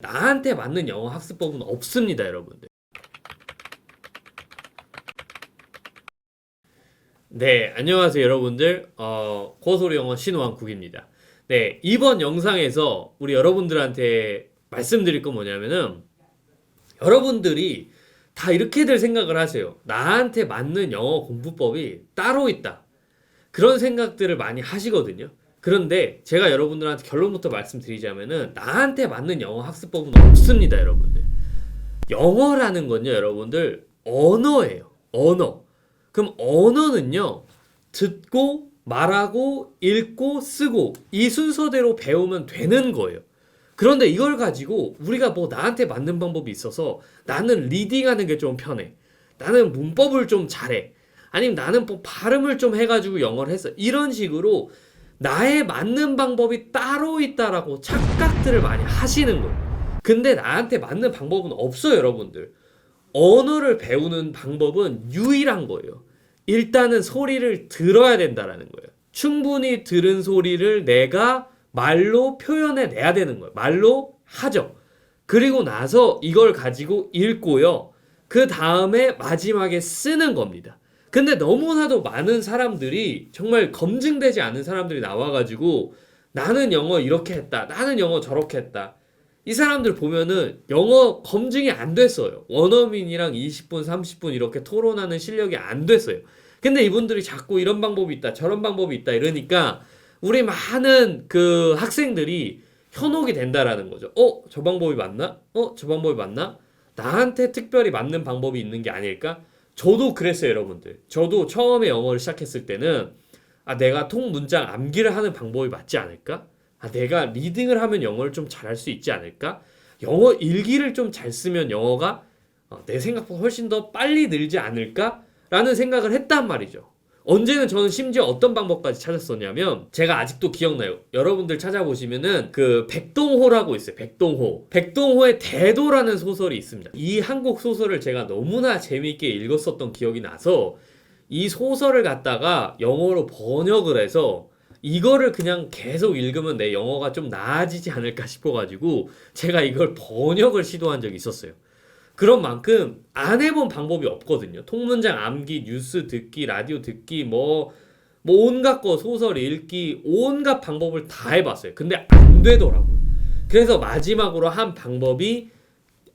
나한테 맞는 영어 학습법은 없습니다, 여러분들. 네, 안녕하세요, 여러분들. 어, 고소리 영어 신호왕국입니다. 네, 이번 영상에서 우리 여러분들한테 말씀드릴 건 뭐냐면은 여러분들이 다 이렇게들 생각을 하세요. 나한테 맞는 영어 공부법이 따로 있다. 그런 생각들을 많이 하시거든요. 그런데 제가 여러분들한테 결론부터 말씀드리자면은 나한테 맞는 영어 학습법은 없습니다, 여러분들. 영어라는 건요, 여러분들 언어예요. 언어. 그럼 언어는요, 듣고 말하고 읽고 쓰고 이 순서대로 배우면 되는 거예요. 그런데 이걸 가지고 우리가 뭐 나한테 맞는 방법이 있어서 나는 리딩하는 게 좀 편해. 나는 문법을 좀 잘해. 아니면 나는 뭐 발음을 좀 해가지고 영어를 했어. 이런 식으로 나에 맞는 방법이 따로 있다라고 착각들을 많이 하시는 거예요. 근데 나한테 맞는 방법은 없어요, 여러분들. 언어를 배우는 방법은 유일한 거예요. 일단은 소리를 들어야 된다라는 거예요. 충분히 들은 소리를 내가 말로 표현해 내야 되는 거예요. 말로 하죠. 그리고 나서 이걸 가지고 읽고요. 그 다음에 마지막에 쓰는 겁니다. 근데 너무나도 많은 사람들이 정말 검증되지 않은 사람들이 나와가지고 나는 영어 이렇게 했다. 나는 영어 저렇게 했다. 이 사람들 보면은 영어 검증이 안 됐어요. 원어민이랑 20분, 30분 이렇게 토론하는 실력이 안 됐어요. 근데 이분들이 자꾸 이런 방법이 있다, 저런 방법이 있다 이러니까 우리 많은 그 학생들이 현혹이 된다라는 거죠. 어, 저 방법이 맞나? 어, 저 방법이 맞나? 나한테 특별히 맞는 방법이 있는 게 아닐까? 저도 그랬어요, 여러분들. 저도 처음에 영어를 시작했을 때는 아, 내가 통문장 암기를 하는 방법이 맞지 않을까? 아, 내가 리딩을 하면 영어를 좀 잘할 수 있지 않을까? 영어 일기를 좀 잘 쓰면 영어가 어, 내 생각보다 훨씬 더 빨리 늘지 않을까? 라는 생각을 했단 말이죠. 언제는 저는 심지어 어떤 방법까지 찾았었냐면 제가 아직도 기억나요. 여러분들 찾아보시면은 그 백동호라고 있어요. 백동호. 백동호의 대도라는 소설이 있습니다. 이 한국 소설을 제가 너무나 재미있게 읽었었던 기억이 나서 이 소설을 갖다가 영어로 번역을 해서 이거를 그냥 계속 읽으면 내 영어가 좀 나아지지 않을까 싶어가지고 제가 이걸 번역을 시도한 적이 있었어요. 그런 만큼 안 해본 방법이 없거든요. 통문장 암기, 뉴스 듣기, 라디오 듣기, 뭐, 뭐 온갖 거 소설 읽기, 온갖 방법을 다 해봤어요. 근데 안 되더라고요. 그래서 마지막으로 한 방법이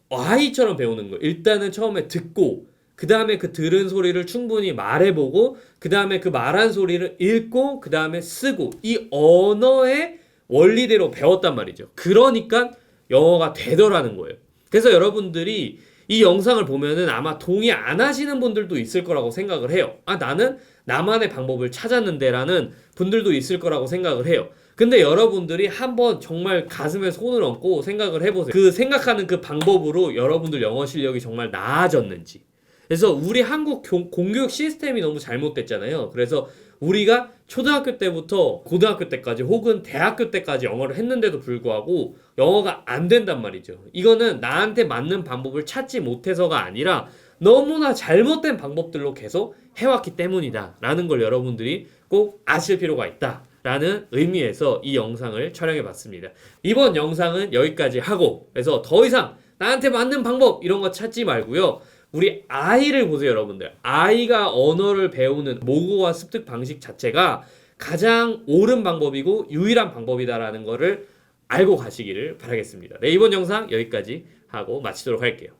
아이처럼 배우는 거예요. 일단은 처음에 듣고, 그 다음에 그 들은 소리를 충분히 말해보고, 그 다음에 그 말한 소리를 읽고, 그 다음에 쓰고, 이 언어의 원리대로 배웠단 말이죠. 그러니까 영어가 되더라는 거예요. 그래서 여러분들이 이 영상을 보면은 아마 동의 안 하시는 분들도 있을 거라고 생각을 해요. 아, 나는 나만의 방법을 찾았는데라는 분들도 있을 거라고 생각을 해요. 근데 여러분들이 한번 정말 가슴에 손을 얹고 생각을 해보세요. 그 생각하는 그 방법으로 여러분들 영어 실력이 정말 나아졌는지. 그래서 우리 한국 교- 공교육 시스템이 너무 잘못됐잖아요. 그래서 우리가 초등학교 때부터 고등학교 때까지 혹은 대학교 때까지 영어를 했는데도 불구하고 영어가 안 된단 말이죠. 이거는 나한테 맞는 방법을 찾지 못해서가 아니라 너무나 잘못된 방법들로 계속 해왔기 때문이다. 라는 걸 여러분들이 꼭 아실 필요가 있다. 라는 의미에서 이 영상을 촬영해 봤습니다. 이번 영상은 여기까지 하고, 그래서 더 이상 나한테 맞는 방법 이런 거 찾지 말고요. 우리 아이를 보세요, 여러분들. 아이가 언어를 배우는 모국어와 습득 방식 자체가 가장 옳은 방법이고 유일한 방법이다라는 거를 알고 가시기를 바라겠습니다. 네, 이번 영상 여기까지 하고 마치도록 할게요.